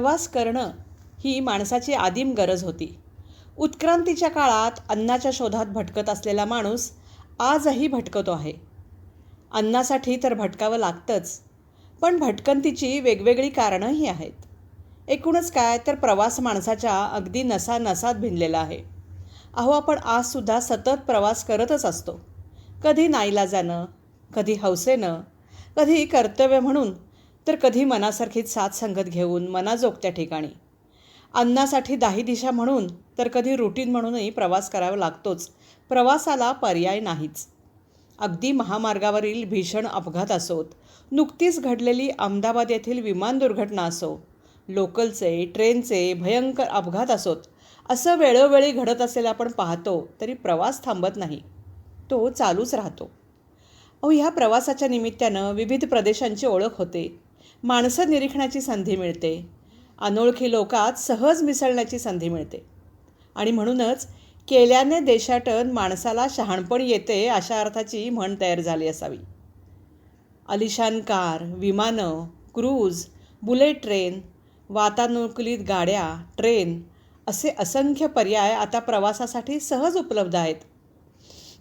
प्रवास करणं ही माणसाची आदिम गरज होती. उत्क्रांतीच्या काळात अन्नाच्या शोधात भटकत असलेला माणूस आजही भटकतो आहे. अन्नासाठी तर भटकावं लागतंच पण भटकंतीची वेगवेगळी कारणंही आहेत. एकूणच काय तर प्रवास माणसाच्या अगदी नसा नसात भिनलेला आहे. अहो आपण आजसुद्धा सतत प्रवास करतच असतो. कधी नाईलाजानं कधी हौसेनं कधी कर्तव्य म्हणून तर कधी मनासारखीच साथ संगत घेऊन मनाजोगत्या ठिकाणी. अन्नासाठी दाही दिशा म्हणून तर कधी रुटीन म्हणूनही प्रवास करावा लागतोच. प्रवासाला पर्याय नाहीच. अगदी महामार्गावरील भीषण अपघात असोत. नुकतीच घडलेली अहमदाबाद येथील विमान दुर्घटना असो लोकलचे ट्रेनचे भयंकर अपघात असोत. असं वेळोवेळी घडत असेल आपण पाहतो तरी प्रवास थांबत नाही. तो चालूच राहतो. अहो ह्या प्रवासाच्या निमित्तानं विविध प्रदेशांची ओळख होते. माणसं निरीक्षणाची संधी मिळते. अनोळखी लोकात सहज मिसळण्याची संधी मिळते. आणि म्हणूनच केल्याने देशाटन माणसाला शहाणपण येते अशा अर्थाची म्हण तयार झाली असावी. अलिशान कार विमानं क्रूज बुलेट ट्रेन वातानुकूलित गाड्या ट्रेन असे असंख्य पर्याय आता प्रवासासाठी सहज उपलब्ध आहेत.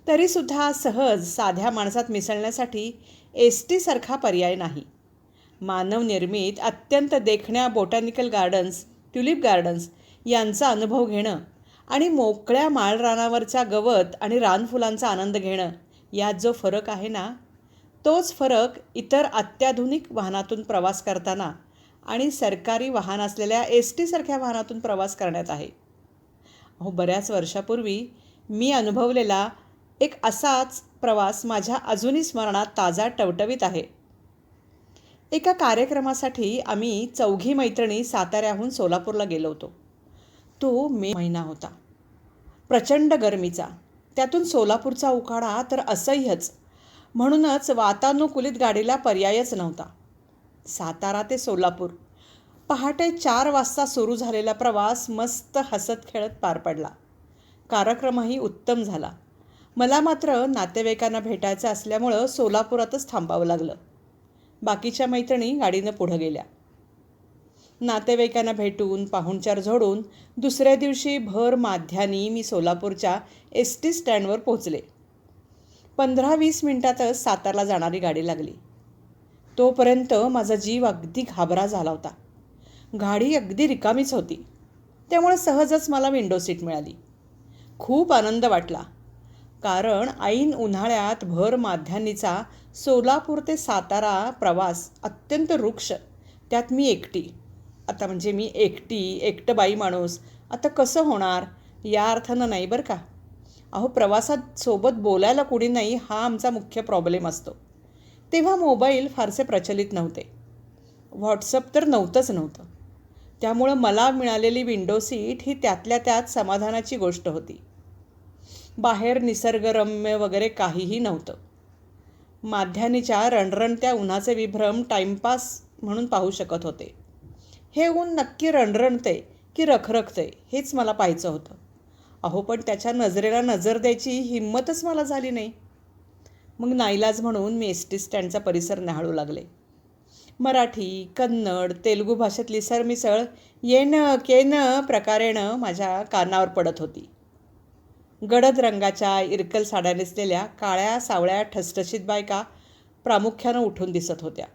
तरीसुद्धा सहज साध्या माणसात मिसळण्यासाठी एस टीसारखा पर्याय नाही. मानवनिर्मित अत्यंत देखण्या बोटॅनिकल गार्डन्स ट्युलिप गार्डन्स यांचा अनुभव घेणं आणि मोकळ्या माळरानावरचा गवत आणि रानफुलांचा आनंद घेणं यात जो फरक आहे ना तोच फरक इतर अत्याधुनिक वाहनातून प्रवास करताना आणि सरकारी वाहन असलेल्या एस टीसारख्या वाहनातून प्रवास करण्यात आहे. अहो बऱ्याच वर्षापूर्वी मी अनुभवलेला एक असाच प्रवास माझ्या अजूनही स्मरणात ताजा टवटवीत आहे. एका कार्यक्रमासाठी आम्ही चौघी मैत्रिणी साताऱ्याहून सोलापूरला गेलो होतो. तो मे महिना होता. प्रचंड गरमीचा. त्यातून सोलापूरचा उकाडा तर असह्यच. म्हणूनच वातानुकूलित गाडीला पर्यायच नव्हता. सातारा ते सोलापूर. पहाटे चार वाजता सुरू झालेला प्रवास मस्त हसत खेळत पार पडला. कार्यक्रमही उत्तम झाला. मला मात्र नातेवाईकांना भेटायचं असल्यामुळं सोलापुरातच थांबावं लागलं. बाकीच्या मैत्रिणी गाडीनं पुढं गेल्या. नातेवाईकांना भेटून पाहुणचार झोडून दुसऱ्या दिवशी भर माध्यानी मी सोलापूरच्या एस टी स्टँडवर पोचले पंधरा वीस मिनटातच सातारला जाणारी गाडी लागली. तोपर्यंत माझा जीव अगदी घाबरा झाला होता. गाडी अगदी रिकामीच होती. त्यामुळे सहजच मला विंडो सीट मिळाली. खूप आनंद वाटला. कारण ऐन उन्हाळ्यात भर माध्यानीचा सोलापूर ते सातारा प्रवास अत्यंत रुक्ष. त्यात मी एकटी. आता म्हणजे मी एकटी एकटं बाई माणूस. आता कसं होणार? या अर्थानं नाही बरं का? अहो प्रवासात सोबत बोलायला कुणी नाही हा आमचा मुख्य प्रॉब्लेम असतो. तेव्हा मोबाईल फारसे प्रचलित नव्हते. व्हॉट्सअप तर नव्हतंच नव्हतं. त्यामुळं मला मिळालेली विंडो सीट ही त्यातल्या त्यात समाधानाची गोष्ट होती. बाहेर निसर्गरम्य वगैरे काहीही नव्हतं. माध्यानीच्या रणरणत्या उन्हाचे विभ्रम टाईमपास म्हणून पाहू शकत होते. हे ऊन नक्की रणरणते की रखरखते हेच मला पाहायचं होतं. अहो पण त्याच्या नजरेला नजर द्यायची हिंमतच मला झाली नाही. मग नाईलाज म्हणून मी एस टी स्टँडचा परिसर न्याहाळू लागले. मराठी कन्नड तेलुगू भाषेतली सरमिसळ येणं केनं प्रकारेणं माझ्या कानावर पडत होती. गडद रंगाच्या इरकल साड्या नेसलेल्या काळ्या सावळ्या ठसठशीत बायका प्रामुख्यानं उठून दिसत होत्या.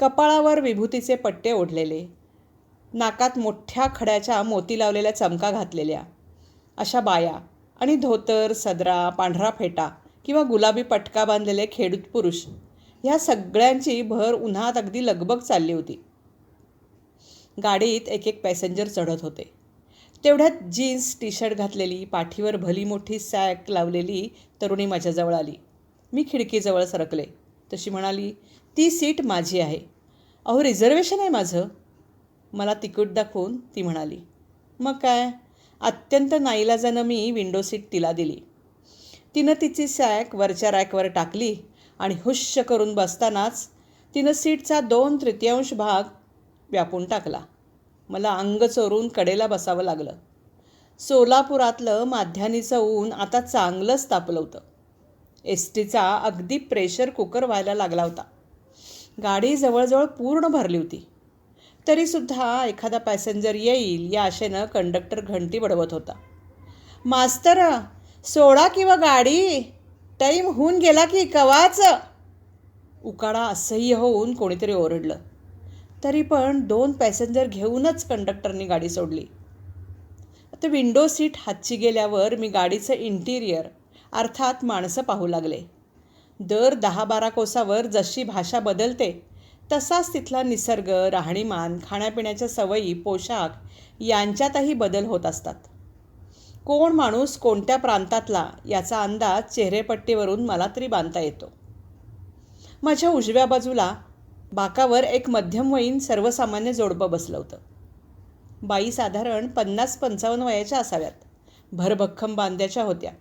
कपाळावर विभूतीचे पट्टे ओढलेले नाकात मोठ्या खड्याच्या मोती लावलेल्या चमका घातलेल्या अशा बाया आणि धोतर सदरा पांढरा फेटा किंवा गुलाबी पटका बांधलेले खेडूत पुरुष ह्या सगळ्यांची भर उन्हात अगदी लगबग चालली होती. गाडीत एक एक पॅसेंजर चढत होते. तेवढ्यात जीन्स टी शर्ट घातलेली पाठीवर भली मोठी सॅक लावलेली तरुणी माझ्याजवळ आली. मी खिडकीजवळ सरकले. तशी म्हणाली ती सीट माझी आहे. अहो रिझर्वेशन आहे माझं. मला तिकीट दाखवून ती म्हणाली मग काय? अत्यंत नाईलाजानं मी विंडो सीट तिला दिली. तिनं तिची सॅक वरच्या रॅकवर टाकली आणि हुश्य करून बसतानाच तिनं सीटचा दोन तृतीयांश भाग व्यापून टाकला. मला अंग चोरून कडेला बसावं लागलं. सोलापुरातलं माध्यानीचं ऊन आता चांगलंच तापलं होतं. एस टीचा अगदी प्रेशर कुकर व्हायला लागला होता. गाडी जवळजवळ पूर्ण भरली होती. तरीसुद्धा एखादा पॅसेंजर येईल या आशेनं कंडक्टर घंटी बडवत होता. मास्तर सोडा किंवा गाडी? टाईम होऊन गेला की कवाच? उकाडा असह्य होऊन कोणीतरी ओरडलं. तरी पण दोन पॅसेंजर घेऊनच कंडक्टरनी गाडी सोडली. आता विंडो सीट हातची गेल्यावर मी गाडीचं इंटिरियर अर्थात माणसं पाहू लागले. दर दहा बारा कोसावर जशी भाषा बदलते तसाच तिथला निसर्ग राहणीमान खाण्यापिण्याच्या सवयी पोशाख यांच्यातही बदल होत असतात. कोण माणूस कोणत्या प्रांतातला याचा अंदाज चेहरेपट्टीवरून मला तरी बांधता येतो. माझ्या उजव्या बाजूला बाकावर एक मध्यमवयीन सर्वसामान्य जोडपं बसलं होतं. बाई साधारण पन्नास पंचावन्न वयाच्या असाव्यात. भरभक्कम बांध्याच्या होत्या.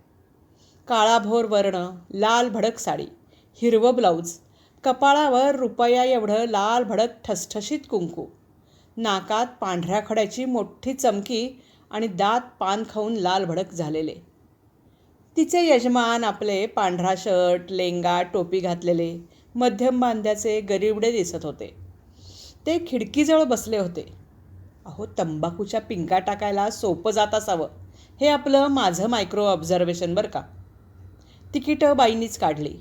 काळाभोर वर्ण लाल भडक साडी हिरवं ब्लाऊज कपाळावर रुपया एवढं लाल भडक ठसठशीत कुंकू नाकात पांढऱ्या खड्याची मोठी चमकी आणि दात पान खाऊन लाल भडक झालेले. तिचे यजमान आपले पांढरा शर्ट लेंगा टोपी घातलेले मध्यम बांध्याचे गरिबडे दिसत होते. ते खिडकीजवळ बसले होते. अहो तंबाखूच्या पिंका टाकायला सोपं जात असावं. हे आपलं माझं मायक्रो ऑब्झर्वेशन बरं का? तिकीटं बाईनीच काढली.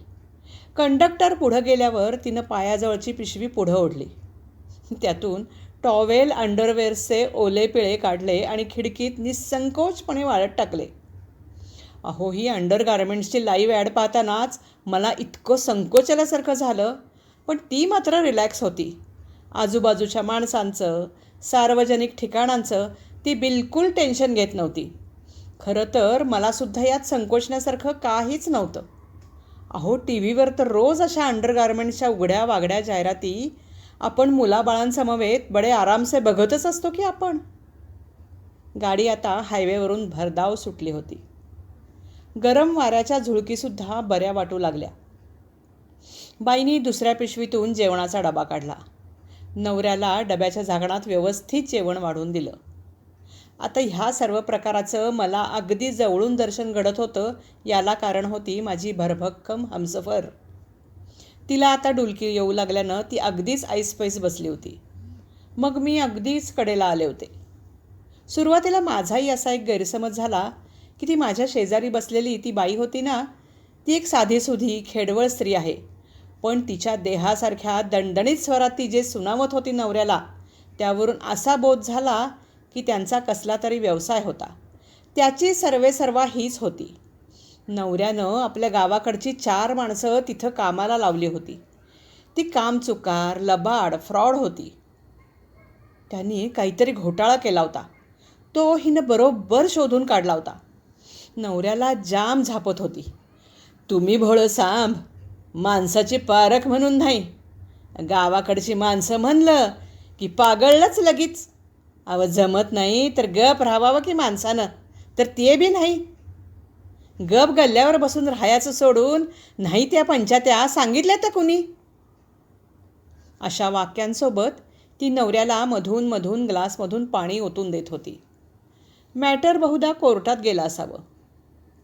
कंडक्टर पुढं गेल्यावर तिनं पायाजवळची पिशवी पुढं ओढली. त्यातून टॉवेल अंडरवेअर्सचे ओले पिळे काढले आणि खिडकीत निसंकोचपणे वाळत टाकले. अहो ही अंडर गार्मेंट्सची लाईव्ह ॲड पाहतानाच मला इतकं संकोचल्यासारखं झालं. पण ती मात्र रिलॅक्स होती. आजूबाजूच्या माणसांचं सार्वजनिक ठिकाणांचं ती बिलकुल टेन्शन घेत नव्हती. खरं तर मलासुद्धा यात संकोचण्यासारखं काहीच नव्हतं. अहो टी व्हीवर तर रोज अशा अंडरगार्मेंट्सच्या उघड्या वागड्या जाहिराती आपण मुलाबाळांसमवेत बडे आरामसे बघतच असतो की आपण? गाडी आता हायवेवरून भरधाव सुटली होती. गरम वाऱ्याच्या झुळकीसुद्धा बऱ्या वाटू लागल्या. बाईनी दुसऱ्या पिशवीतून जेवणाचा डबा काढला. नवऱ्याला डब्याच्या झाकणात व्यवस्थित जेवण वाढून दिलं. आता ह्या सर्व प्रकाराचं मला अगदी जवळून दर्शन घडत होतं याला कारण होती माझी भरभक्कम हमसफर. तिला आता डुलकी येऊ लागल्यानं ती अगदीच ऐसपैस बसली होती. मग मी अगदीच कडेला आले होते. सुरुवातीला माझाही असा एक गैरसमज झाला की ती माझ्या शेजारी बसलेली ती बाई होती ना ती एक साधीसुधी खेडवळ स्त्री आहे. पण तिच्या देहासारख्या दणदणीत स्वरात ती जे सुनावत होती नवऱ्याला त्यावरून असा बोध झाला की त्यांचा कसला तरी व्यवसाय होता. त्याची सर्वेसर्वा हीच होती. नवऱ्यानं आपल्या गावाकडची चार माणसं तिथं कामाला लावली होती. ती कामचुकार लबाड फ्रॉड होती. त्यांनी काहीतरी घोटाळा केला होता. तो हिनं बरोबर शोधून काढला होता. नवऱ्याला जाम झापत होती. तुम्ही भोळं सांभ माणसाची पारख म्हणून नाही. गावाकडची माणसं म्हणलं की पागळलंच लगीच. अव जमत नाही तर गप राहावं की माणसानं तर ते बी नाही. गप गल्ल्यावर बसून राहायचं सोडून नाही त्या पंचात्या सांगितल्या तर कुणी? अशा वाक्यांसोबत ती नवऱ्याला मधून मधून ग्लासमधून पाणी ओतून देत होती. मॅटर बहुधा कोर्टात गेला असावं.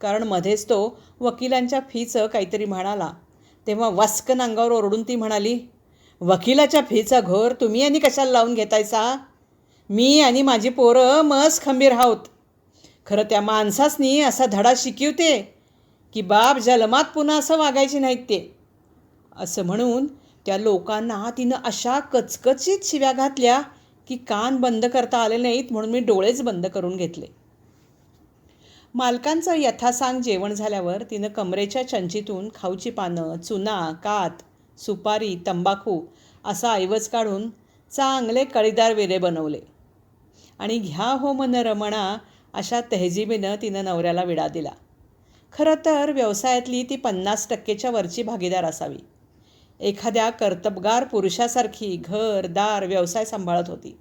कारण मध्येच तो वकिलांच्या फीचं काहीतरी म्हणाला. तेव्हा वास्कन अंगावर ओरडून ती म्हणाली वकिलाच्या फीचा घोर तुम्ही आणि कशाला लावून घेतायचा मी आणि माझी पोरं मस खंबीर आहोत. खरं त्या माणसासनी असा धडा शिकवते की बाप जलमात पुन्हा असं वागायचे नाहीत ते. असं म्हणून त्या लोकांना तिनं अशा कचकचीत शिव्या घातल्या की कान बंद करता आले नाहीत म्हणून मी डोळेच बंद करून घेतले. मालकांचं यथासांग जेवण झाल्यावर तिनं कमरेच्या चंचीतून खाऊची पानं चुना कात सुपारी तंबाखू असा ऐवज काढून चांगले कळीदार वेरे बनवले. आणि घ्या हो मन रमणा अशा तहजीबीनं तिनं नवऱ्याला विडा दिला. खरं तर व्यवसायातली ती पन्नास टक्केच्या वरची भागीदार असावी. एखाद्या कर्तबगार पुरुषासारखी घर दार व्यवसाय सांभाळत होती.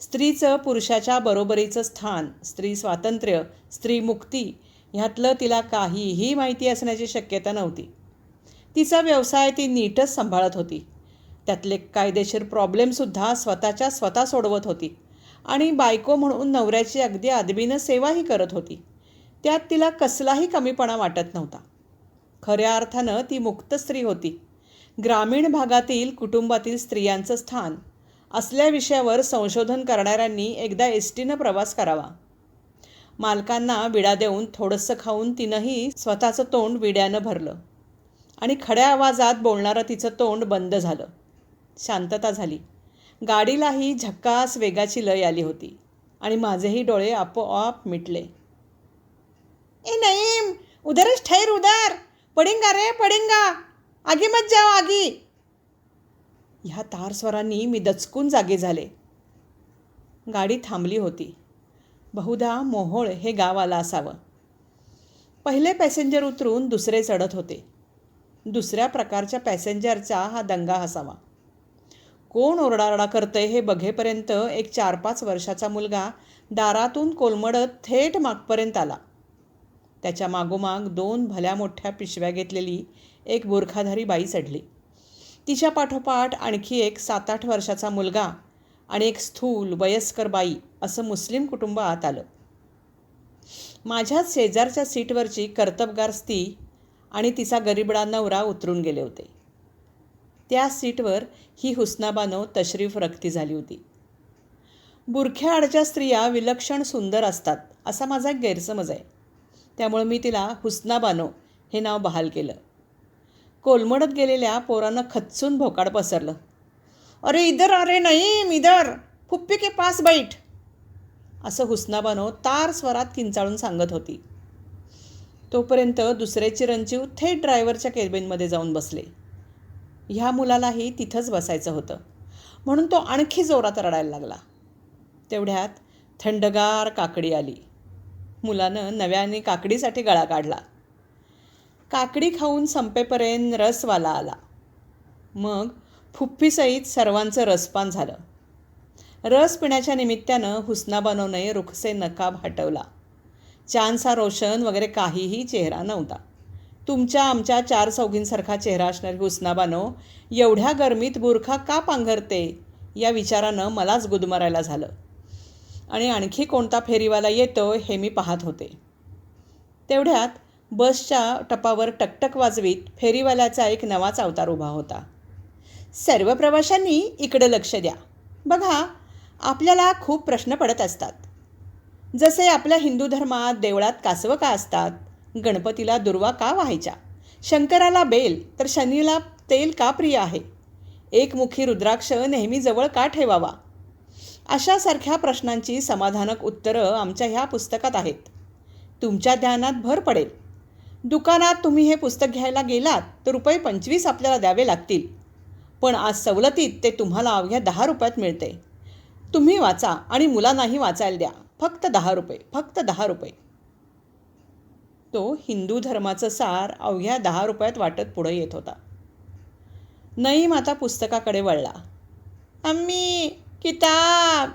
स्त्रीचं पुरुषाच्या बरोबरीचं स्थान स्त्री स्वातंत्र्य स्त्री मुक्ती ह्यातलं तिला काहीही माहिती असण्याची शक्यता नव्हती. तिचा व्यवसाय ती नीटच सांभाळत होती. त्यातले कायदेशीर प्रॉब्लेमसुद्धा स्वतःच्या स्वतः सोडवत होती आणि बायको म्हणून नवऱ्याची अगदी आदबीनं सेवाही करत होती. त्यात तिला कसलाही कमीपणा वाटत नव्हता. खऱ्या अर्थानं ती मुक्त स्त्री होती. ग्रामीण भागातील कुटुंबातील स्त्रियांचं स्थान असल्या विषयावर संशोधन करणाऱ्यांनी एकदा एस टीनं प्रवास करावा. मालकांना विडा देऊन थोडंसं खाऊन तिनंही स्वतःचं तोंड विड्यानं भरलं आणि खड्या आवाजात बोलणारं तिचं तोंड बंद झालं. शांतता झाली. गाडीलाही झक्कास वेगाची लय आली होती आणि माझेही डोळे आपोआप मिटले. ए नईम उधरच ठैर उधर पडिंगा रे पडिंगा. आगी मत जाओ आगी. ह्या तारस्वरांनी मी दचकून जागे झाले. गाडी थांबली होती. बहुधा मोहोळ हे गाव आलं असावं. पहिले पॅसेंजर उतरून दुसरे चढत होते. दुसऱ्या प्रकारच्या पॅसेंजरचा हा दंगा असावा. कोण ओरडारडा करतंय हे बघेपर्यंत एक चार पाच वर्षाचा मुलगा दारातून कोलमडत थेट मागपर्यंत आला. त्याच्या मागोमाग दोन भल्या मोठ्या पिशव्या घेतलेली एक बुरखाधारी बाई चढली. तिच्या पाठोपाठ आणखी एक सात आठ वर्षाचा मुलगा आणि एक स्थूल वयस्कर बाई असं मुस्लिम कुटुंब आत आलं. माझ्या शेजारच्या सीटवरची कर्तबगार स्त्री आणि तिचा गरीबडा नवरा उतरून गेले होते. त्या सीटवर ही हुस्नाबानो तशरीफ रक्ती झाली होती. बुरख्याआडच्या स्त्रिया विलक्षण सुंदर असतात असा माझा एक गैरसमज आहे. त्यामुळे मी तिला हुस्नाबानो हे नाव बहाल केलं. कोलमडत गेलेल्या पोरानं खच्चून भोकाड पसरलं. अरे इधर अरे नाही इधर फुप्पी के पास बैठ. असं हुसनाबानो तार स्वरात किंचाळून सांगत होती. तोपर्यंत दुसरे चिरंजीव थेट ड्रायव्हरच्या केबिनमध्ये जाऊन बसले. ह्या मुलालाही तिथंच बसायचं होतं. म्हणून तो आणखी जोरात रडायला लागला. तेवढ्यात थंडगार काकडी आली. मुलानं नव्याने काकडीसाठी गळा काढला. काकडी खाऊन संपेपर्यंत रसवाला आला. मग फुफ्फीसहित सर्वांचं रसपान झालं. रस पिण्याच्या निमित्तानं हुसनाबानोने रुखसे नकाब हटवला. चांदसा रोशन वगैरे काहीही चेहरा नव्हता. तुमच्या आमच्या चार चौघींसारखा चेहरा असणारी हुसनाबानो एवढ्या गरमीत बुरखा का पांघरते? या विचारानं मलाच गुदमरायला झालं. आणि आणखी कोणता फेरीवाला येतो हे मी पाहत होते. तेवढ्यात बसच्या टपावर टकटक वाजवीत फेरीवाल्याचा एक नवाच अवतार उभा होता. सर्व प्रवाशांनी इकडं लक्ष द्या. बघा आपल्याला खूप प्रश्न पडत असतात. जसे आपल्या हिंदू धर्मात देवळात कासवं का असतात? गणपतीला दुर्वा का व्हायच्या? शंकराला बेल तर शनीला तेल का प्रिय आहे? एकमुखी रुद्राक्ष नेहमी जवळ का ठेवावा? अशासारख्या प्रश्नांची समाधानक उत्तरं आमच्या ह्या पुस्तकात आहेत. तुमच्या ध्यानात भर पडेल. दुकानात तुम्ही हे पुस्तक घ्यायला गेलात तर रुपये पंचवीस आपल्याला द्यावे लागतील. पण आज सवलतीत ते तुम्हाला अवघ्या दहा रुपयात मिळते. तुम्ही वाचा आणि मुलांनाही वाचायला द्या. फक्त दहा रुपये फक्त दहा रुपये. तो हिंदू धर्माचं सार अवघ्या दहा रुपयात वाटत पुढे येत होता. नईम आता पुस्तकाकडे वळला. अम्मी किताब!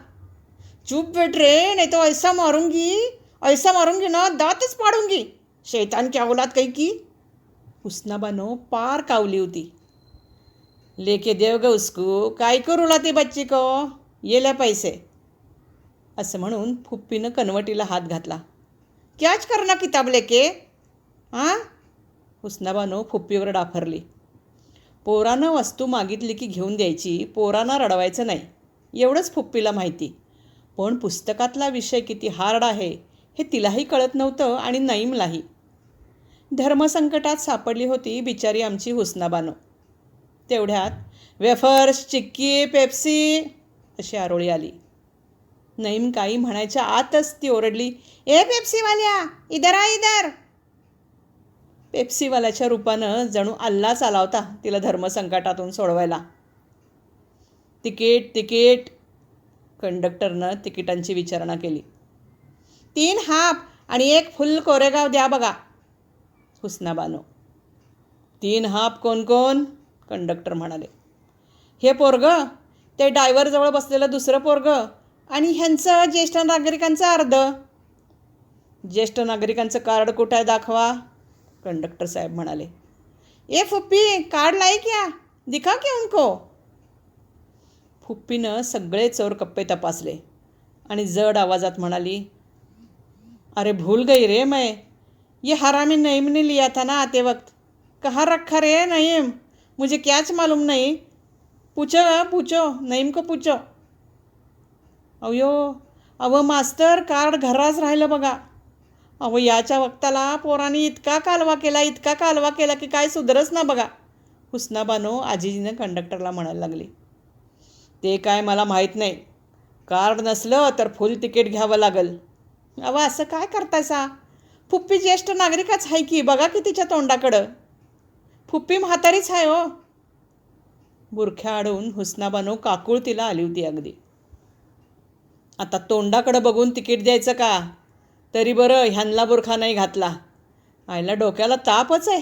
चुप बेट रे नाही तो ऐसा मारूंगी ऐसा मारूंगी ना दातच पाडूंगी शैतान अवलात काही की? हुसनाबानो पार कावली होती. लेके देव ग उसकू काय करूला ते बच्ची को येल्या पैसे. असं म्हणून फुप्पीनं कनवटीला हात घातला. क्याच करना किताब लेके? हां हुसनाबानो फुप्पीवर डाफरली. पोरानं वस्तू मागितली की घेऊन द्यायची पोरांना रडवायचं नाही. एवढंच फुप्पीला माहिती. पण पुस्तकातला विषय किती हार्ड आहे हे तिलाही कळत नव्हतं आणि नईमलाही. धर्मसंकटात सापडली होती बिचारी आमची हुसनाबानो तेवढ्यात वेफर्स चिक्की पेप्सी अशी आरोळी आली. नईम काही म्हणायच्या आतच ती ओरडली ए पेप्सीवाल्या इधर आ इधर. पेप्सीवाल्याच्या रूपानं जणू अल्लाच आला होता तिला धर्मसंकटातून सोडवायला. Ticket ticket. कंडक्टरनं तिकिटांची विचारणा केली. तीन हाफ आणि एक फुल कोरेगाव द्या बघा. हुसनाबानो तीन हाफ कोण कोण? कंडक्टर म्हणाले. हे पोरग ते डायव्हरजवळ बसलेलं दुसरं पोरग आणि ह्यांचं ज्येष्ठ नागरिकांचं अर्ध ज्येष्ठ नागरिकांचं कार्ड कुठं आहे दाखवा? कंडक्टर साहेब म्हणाले. ए फुप्पी कार्ड लाई क्या? दिखा क्या उनको? फुप्पीनं सगळे चोर कप्पे तपासले आणि जड आवाजात म्हणाली अरे भूल गई रे मैं. ये हरामी नईम ने लिया था ना आते वक्त। कहाँ रखा रे नईम? मुझे क्याच मालूम नहीं पूछो हा, नईम नेमकं पूछो। अयो अव मास्तर कार्ड घराच राहिलं बघा। अहो याच्या वक्ताला पोरांनी इतका कालवा केला इतका कालवा केला की काय सुधरच ना बघा. हुसना बानो आजीजीनं कंडक्टरला म्हणायला लागली. ते काय मला माहीत नाही. कार्ड नसलं तर फुल तिकीट घ्यावं लागेल. अहो असं काय करतायसा? फुप्पी ज्येष्ठ नागरिकच आहे की बघा की तिच्या तोंडाकडं. फुप्पी म्हातारीच आहे हो. बुरख्या अडवून हुसनाबानो काकूळ तिला आली होती अगदी. आता तोंडाकडं बघून तिकीट द्यायचं का? तरी बरं ह्यांना बुरखा नाही घातला. आईला डोक्याला तापच आहे.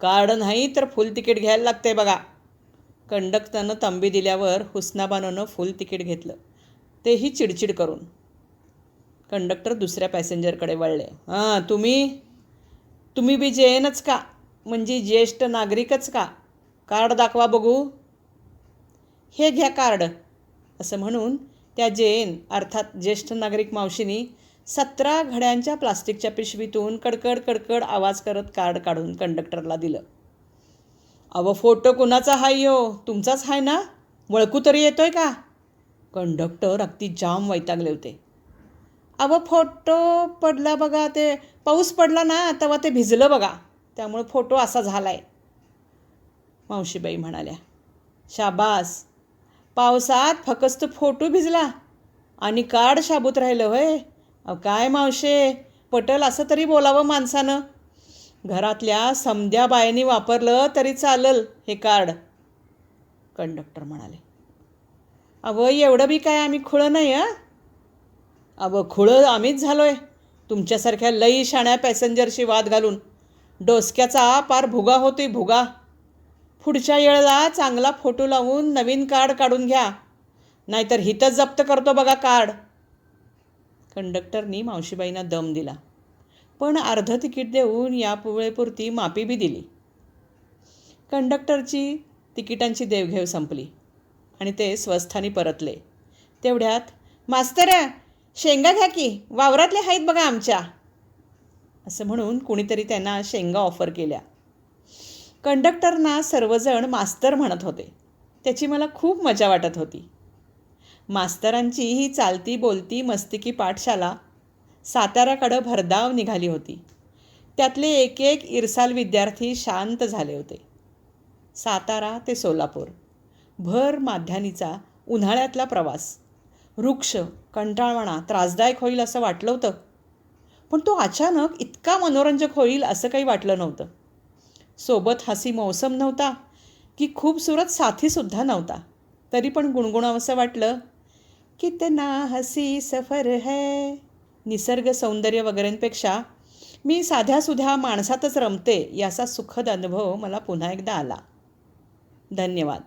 कार्ड नाही तर फुल तिकीट घ्यायला लागते बघा. कंडक्टरनं तंबी दिल्यावर हुसनाबानोनं फुल तिकीट घेतलं. तेही चिडचिड करून. कंडक्टर दुसऱ्या पॅसेंजरकडे वळले. हां तुम्ही? तुम्ही बी जेनच का? म्हणजे ज्येष्ठ नागरिकच का? कार्ड दाखवा बघू. हे घ्या कार्ड असं म्हणून त्या जेन अर्थात ज्येष्ठ नागरिक मावशीनी सतरा घड्यांच्या प्लास्टिकच्या पिशवीतून कडकड कडकड आवाज करत कार्ड काढून कंडक्टरला दिलं. अव फोटो कुणाचा हाय हो तुमचाच आहे ना? वळकू तरी येतोय का? कंडक्टर अगदी जाम वैतागले होते. अव फोटो पडला बघा ते पाऊस पडला ना तेव्हा ते भिजलं बघा. त्यामुळं फोटो असा झाला आहे मावशीबाई म्हणाल्या शाबास. पावसात फकस्त फोटो भिजला आणि कार्ड शाबूत राहिलं होय. अहो काय मावशे पटल असं तरी बोलावं माणसानं. घरातल्या समध्या बायांनी वापरलं तरी चालल हे कार्ड कंडक्टर म्हणाले अवं एवढं बी काय आम्ही खुळं नाही आ अवं खुळं आम्हीच झालो आहे तुमच्यासारख्या लई शाण्या पॅसेंजरशी वाद घालून. डोसक्याचा पार भुगा होतोय भुगा. पुढच्या वेळेला चांगला फोटो लावून नवीन कार्ड काढून घ्या. नाहीतर हिथंच जप्त करतो बघा कार्ड. कंडक्टरनी मावशीबाईंना दम दिला. पण अर्धं तिकीट देऊन या वेळेपुरती माफी बी दिली. कंडक्टरची तिकिटांची देवघेव संपली आणि ते स्वस्थानी परतले. तेवढ्यात मास्तर शेंगा घ्या की वावरातले आहेत बघा आमच्या. असं म्हणून कुणीतरी त्यांना शेंगा ऑफर केल्या. कंडक्टरना सर्वजण मास्तर म्हणत होते. त्याची मला खूप मजा वाटत होती. मास्तरांची ही चालती बोलती मस्तिकी पाठशाला साताऱ्याकडं भरधाव निघाली होती. त्यातले एक एक इरसाल विद्यार्थी शांत झाले होते. सातारा ते सोलापूर. भर माध्यानीचा उन्हाळ्यातला प्रवास. वृक्ष कंटाळवाणा त्रासदायक होईल असं वाटलं होतं. पण तो अचानक इतका मनोरंजक होईल असं काही वाटलं नव्हतं. सोबत हसी मौसम नव्हता की खूपसुरत साथीसुद्धा नव्हता. तरी पण गुणगुणावंसं वाटलं कितना हसी सफर है. निसर्ग सौंदर्य वगैरेंपेक्षा मी साध्यासुध्या माणसातच रमते याचा सुखद अनुभव मला पुन्हा एकदा आला. धन्यवाद.